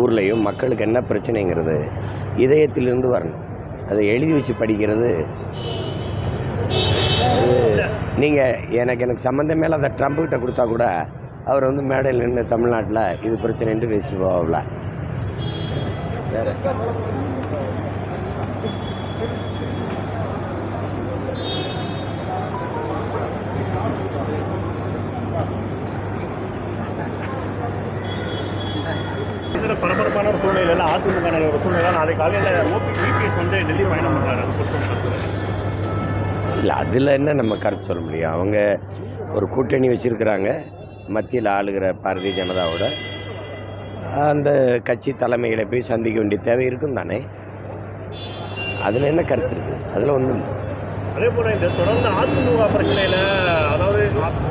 ஊர்லேயும் மக்களுக்கு என்ன பிரச்சனைங்கிறது இதயத்திலிருந்து வரணும். அதை எழுதி வச்சு படிக்கிறது நீங்கள் எனக்கு எனக்கு சம்மந்தமே இல்லாத ட்ரம்ப்கிட்ட கொடுத்தா கூட அவர் வந்து மேடையில் நின்று தமிழ்நாட்டில் இது பிரச்சனைன்ட்டு பேசிட்டு போவாப்ல வேறு. இதில் பரபரப்பான ஒரு சூழ்நிலையில் அதிமுக ஒரு சூழ்நிலை நாளை காலையில் ஓபி இபிஎஸ் வந்து டெல்லி பயணம் பண்ணுறாரு இல்லை அதில் என்ன நம்ம கருத்து சொல்ல முடியும்? அவங்க ஒரு கூட்டணி வச்சுருக்கிறாங்க. மத்தியில் ஆளுகிற பாரதிய ஜனதாவோட அந்த கட்சி தலைமைகளை போய் சந்திக்க வேண்டிய தேவை இருக்கும் தானே? அதில் என்ன கருத்து இருக்குது அதில் ஒன்றும் அதே போல இந்த தொடர்ந்து அதிமுக பிரச்சனையில் அதாவது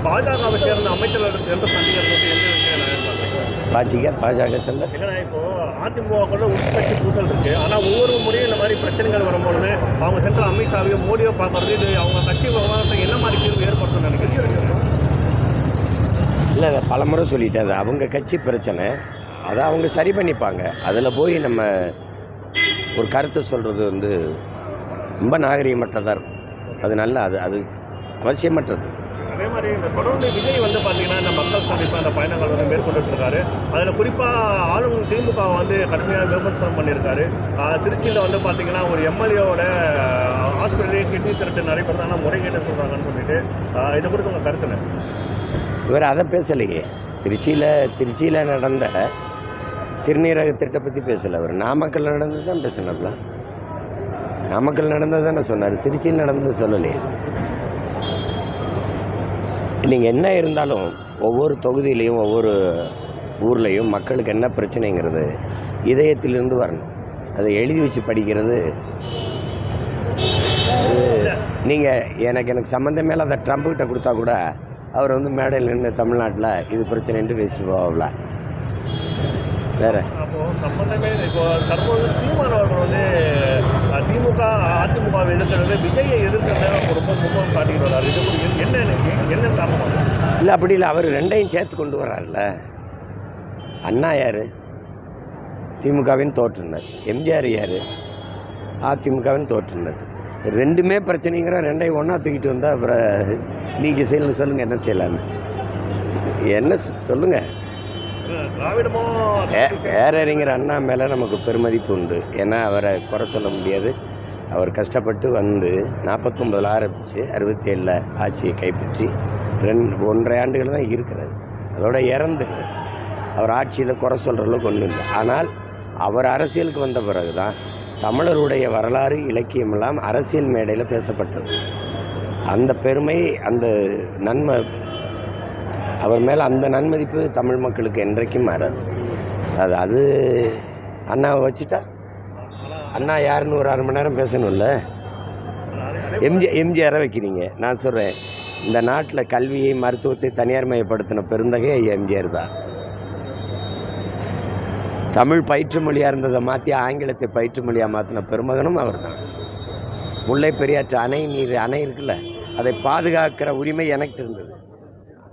பாஜகவை சேர்ந்த அமைச்சர்கள் எந்த சந்திக்கிறது எந்த விஷயம் பாஜக பாஜக இப்போ அதிமுகக்குள்ள உட்கட்சி பூசல் இருக்கு. ஆனா ஒவ்வொரு முறையும் இந்த மாதிரி பிரச்சனைகள் வரும்பொழுது அவங்க சென்ற அமித்ஷாவையோ மோடியோ பார்க்கறது இது அவங்க கட்சி விவகாரத்தை என்ன மாதிரி தீர்வு ஏற்படுத்தும் நினைக்கிறீங்க இல்லை அதை பலமுறை சொல்லிட்டேன். அது அவங்க கட்சி பிரச்சனை. அதை அவங்க சரி பண்ணிப்பாங்க. அதில் போய் நம்ம ஒரு கருத்தை சொல்கிறது வந்து ரொம்ப நாகரிகமற்றதாக இருக்கும். அது நல்ல அது அது அவசியமற்றது. மாதிரி இந்த தொடர்ந்து விஜய் வந்து பார்த்தீங்கன்னா இந்த மக்கள் சந்திப்பு அந்த பயணங்கள் வந்து மேற்கொண்டுட்டு இருக்காரு அதில் குறிப்பாக ஆளும் திமுக வந்து கடுமையாக விமர்சனம் பண்ணியிருக்காரு. திருச்சியில் வந்து பார்த்தீங்கன்னா ஒரு எம்எல்ஏவோட ஹாஸ்பிட்டலே கிட்னி திருட்டு நடைபெறதான ஆனால் சொல்கிறாங்கன்னு சொல்லிட்டு இதை குறித்து உங்கள் கருத்து இவர் அதை பேசலையே. திருச்சியில் திருச்சியில் நடந்த சிறுநீரக திட்டத்தை பற்றி பேசலை அவர். நாமக்கல் நடந்தது தான் பேசினார்ல. நாமக்கல் நடந்தது தானே சொன்னார். திருச்சியில் நடந்தது சொல்லலையே. நீங்கள் என்ன இருந்தாலும் ஒவ்வொரு தொகுதியிலையும் ஒவ்வொரு ஊர்லேயும் மக்களுக்கு என்ன பிரச்சனைங்கிறது இதயத்திலிருந்து வரணும். அதை எழுதி வச்சு படிக்கிறது. நீங்கள் எனக்கு எனக்கு சம்மந்தமே இல்லாத ட்ரம்ப்கிட்ட கொடுத்தா கூட அவர் வந்து மேடையில் நின்று தமிழ்நாட்டில் இது பிரச்சனைன்ட்டு பேசிட்டு போவாப்ல. வேறு? இப்போ தற்போது வந்து திமுக எதிர்க்கிறது விஜயை எதிர்க்கிறத ரொம்ப முகம் காட்டிட்டு வர்றாரு. இது குறித்து என்ன என்ன காரணம்? இல்லை அப்படி இல்லை. அவர் ரெண்டையும் சேர்த்து கொண்டு வர்றாருல அண்ணா யார்? திமுகவின் தோற்றுனர். எம்ஜிஆர் யார்? அதிமுகவின் தோற்றுனர். ரெண்டுமே பிரச்சனைங்கிற ரெண்டையும் ஒன்றா தூக்கிட்டு வந்தால் அப்புறம் நீங்கள் செய்யணும் சொல்லுங்கள் என்ன செய்யலான்னு என்ன சொ- சொல்லுங்க. அஹ், திராவிடமோ பே- பேரறிஞர் அண்ணா மேலே நமக்கு பெருமதிப்பு உண்டு. ஏன்னா அவரை குறை சொல்ல முடியாது. அவர் கஷ்டப்பட்டு வந்து நாற்பத்தொம்பதில் ஆரம்பித்து அறுபத்தி ஏழில் ஆட்சியை கைப்பற்றி ரெண்டு ஒன்றரை ஆண்டுகள் தான் இருக்கிறது அதோட இறந்துறார் அவர் ஆட்சியில் குறை சொல்கிற அளவுக்கு ஒன்றும் இல்லை. ஆனால் அவர் அரசியலுக்கு வந்த பிறகு தான் தமிழருடைய வரலாறு இலக்கியமெல்லாம் அரசியல் மேடையில் பேசப்பட்டது. அந்த பெருமை அந்த நன்மை அவர் மேலே அந்த நன்மதிப்பு தமிழ் மக்களுக்கு என்றைக்கும் மாறாது. அது அது அண்ணாவை வச்சுட்டா அண்ணா யாருன்னு ஒரு அரை மணி நேரம் பேசணும்ல? எம்ஜி எம்ஜிஆரை வைக்கிறீங்க. நான் சொல்கிறேன் இந்த நாட்டில் கல்வியை மருத்துவத்தை தனியார் மயப்படுத்தின பெருந்தகை எம்ஜிஆர் தான். தமிழ் பயிற்று மொழியாக இருந்ததை மாற்றி ஆங்கிலத்தை பயிற்று மொழியாக மாற்றின பெருமகனும் அவர் தான். முல்லை பெரியாற்று அணை நீர் அணை இருக்குல்ல அதை பாதுகாக்கிற உரிமை எனக்கு இருந்தது.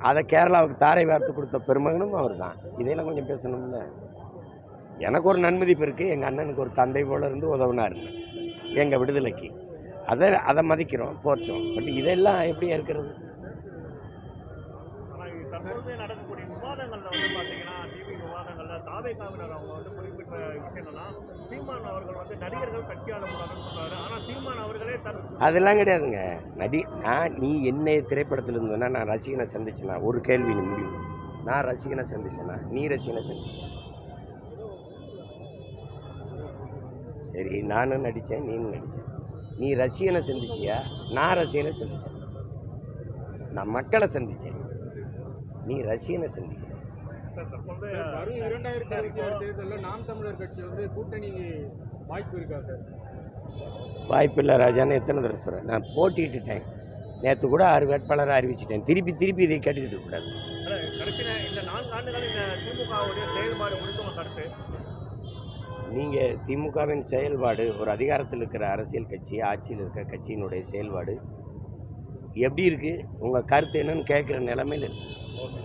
அதை கேரளாவுக்கு தாரை வார்த்து கொடுத்த பெருமகனும் அவர் தான். இதையெல்லாம் கொஞ்சம் பேசணும்ல? எனக்கு ஒரு நன்மதிப்பு இருக்குது எங்கள் அண்ணனுக்கு ஒரு தந்தை போல இருந்து உதவுனார். எங்கள் விடுதலைக்கு. அதை அதை மதிக்கிறோம் போற்றோம். பட் இதெல்லாம் எப்படி இருக்கிறது? அதெல்லாம் கிடையாதுங்க. நடி நான் நீ என்னை திரைப்படத்தில் இருந்தோன்னா நான் ரசிகனை சந்திச்சேனா? ஒரு கேள்வி நீ முடிவு. நான் ரசிகனை சந்திச்சேனா? நீ ரசிகனை சந்திச்ச சரி நானும் நடித்தேன் நீனும் நடித்தேன். நீ ரசிகனை சந்திச்சியா? நான் ரசிகனை சந்தித்தேன். நான் மக்களை சந்தித்தேன். நீ ரசிகனை சந்திக்க. வரும் இரண்டாயிரத்தி இருபத்தி ஆறு தேர்தலில் நாம் தமிழர் கட்சி வந்து கூட்டணி வாய்ப்பு இருக்கா சார் வாய்ப்பில்லை ராஜான்னு எத்தனை தடவை சொல்கிறேன் நான் போட்டிட்டுட்டேன் நேற்று கூட ஆறு வேட்பாளரை அறிவிச்சிட்டேன். திருப்பி திருப்பி இதை கேட்டுக்கிட்டு இருக்கக்கூடாது. நீங்கள் திமுகவின் செயல்பாடு ஒரு அதிகாரத்தில் இருக்கிற அரசியல் கட்சி ஆட்சியில் இருக்கிற கட்சியினுடைய செயல்பாடு எப்படி இருக்குது உங்கள் கருத்து என்னன்னு கேட்குற நிலமையில் இருக்குது ஓகே.